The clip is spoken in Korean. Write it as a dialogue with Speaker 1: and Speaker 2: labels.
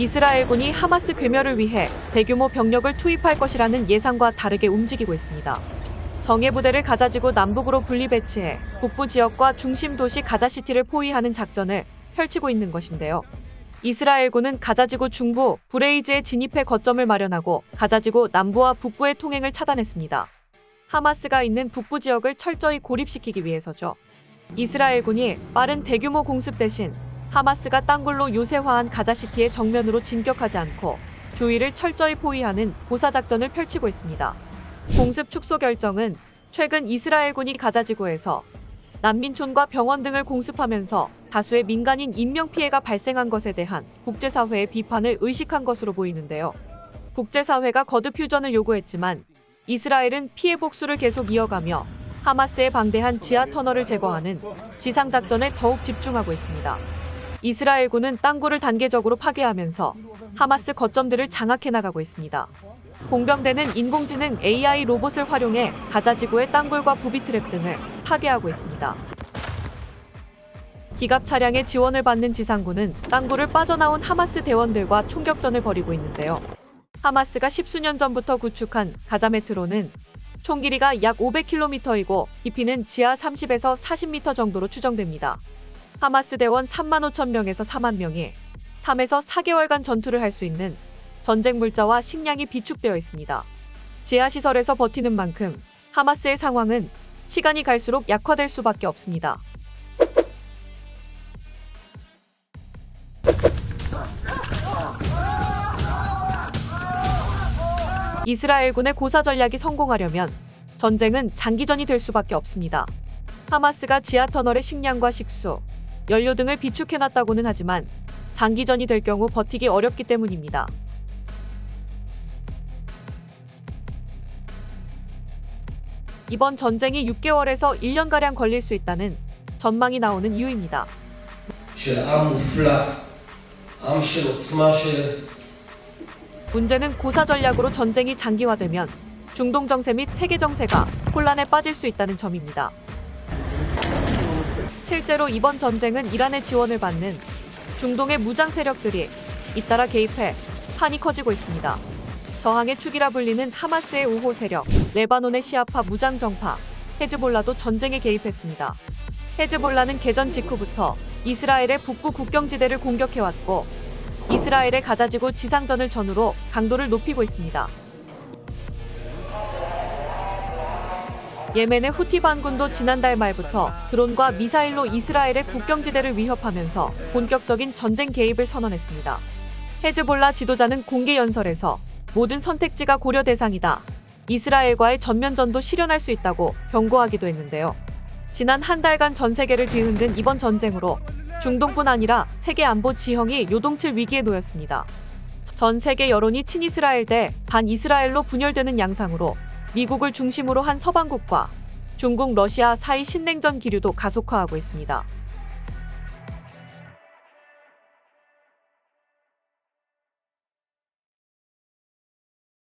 Speaker 1: 이스라엘군이 하마스 괴멸을 위해 대규모 병력을 투입할 것이라는 예상과 다르게 움직이고 있습니다. 정예 부대를 가자지구 남북으로 분리 배치해 북부 지역과 중심 도시 가자시티를 포위하는 작전을 펼치고 있는 것인데요. 이스라엘군은 가자지구 중부 브레이즈에 진입해 거점을 마련하고 가자지구 남부와 북부의 통행을 차단했습니다. 하마스가 있는 북부 지역을 철저히 고립시키기 위해서죠. 이스라엘군이 빠른 대규모 공습 대신 하마스가 땅굴로 요새화한 가자시티의 정면으로 진격하지 않고 주위를 철저히 포위하는 보사작전을 펼치고 있습니다. 공습 축소 결정은 최근 이스라엘군이 가자지구에서 난민촌과 병원 등을 공습하면서 다수의 민간인 인명피해가 발생한 것에 대한 국제사회의 비판을 의식한 것으로 보이는데요. 국제사회가 거듭 휴전을 요구했지만 이스라엘은 피해 복수를 계속 이어가며 하마스의 방대한 지하 터널을 제거하는 지상작전에 더욱 집중하고 있습니다. 이스라엘군은 땅굴을 단계적으로 파괴하면서 하마스 거점들을 장악해 나가고 있습니다. 공병대는 인공지능 AI 로봇을 활용해 가자 지구의 땅굴과 부비 트랩 등을 파괴하고 있습니다. 기갑 차량의 지원을 받는 지상군은 땅굴을 빠져나온 하마스 대원들과 총격전을 벌이고 있는데요. 하마스가 십수년 전부터 구축한 가자 메트로는 총 길이가 약 500km이고 깊이는 지하 30에서 40m 정도로 추정됩니다. 하마스 대원 3만 5천 명에서 4만 명이 3에서 4개월간 전투를 할 수 있는 전쟁 물자와 식량이 비축되어 있습니다. 지하 시설에서 버티는 만큼 하마스의 상황은 시간이 갈수록 약화될 수밖에 없습니다. 이스라엘군의 고사 전략이 성공하려면 전쟁은 장기전이 될 수밖에 없습니다. 하마스가 지하 터널의 식량과 식수, 연료 등을 비축해놨다고는 하지만 장기전이 될 경우 버티기 어렵기 때문입니다. 이번 전쟁이 6개월에서 1년가량 걸릴 수 있다는 전망이 나오는 이유입니다. 문제는 고사 전략으로 전쟁이 장기화되면 중동 정세 및 세계 정세가 혼란에 빠질 수 있다는 점입니다. 실제로 이번 전쟁은 이란의 지원을 받는 중동의 무장 세력들이 잇따라 개입해 판이 커지고 있습니다. 저항의 축이라 불리는 하마스의 우호 세력, 레바논의 시아파 무장 정파, 헤즈볼라도 전쟁에 개입했습니다. 헤즈볼라는 개전 직후부터 이스라엘의 북부 국경지대를 공격해왔고 이스라엘의 가자지구 지상전을 전후로 강도를 높이고 있습니다. 예멘의 후티 반군도 지난달 말부터 드론과 미사일로 이스라엘의 국경지대를 위협하면서 본격적인 전쟁 개입을 선언했습니다. 헤즈볼라 지도자는 공개 연설에서 모든 선택지가 고려 대상이다. 이스라엘과의 전면전도 실현할 수 있다고 경고하기도 했는데요. 지난 한 달간 전 세계를 뒤흔든 이번 전쟁으로 중동뿐 아니라 세계 안보 지형이 요동칠 위기에 놓였습니다. 전 세계 여론이 친이스라엘 대 반이스라엘로 분열되는 양상으로 미국을 중심으로 한 서방국과 중국, 러시아 사이 신냉전 기류도 가속화하고 있습니다.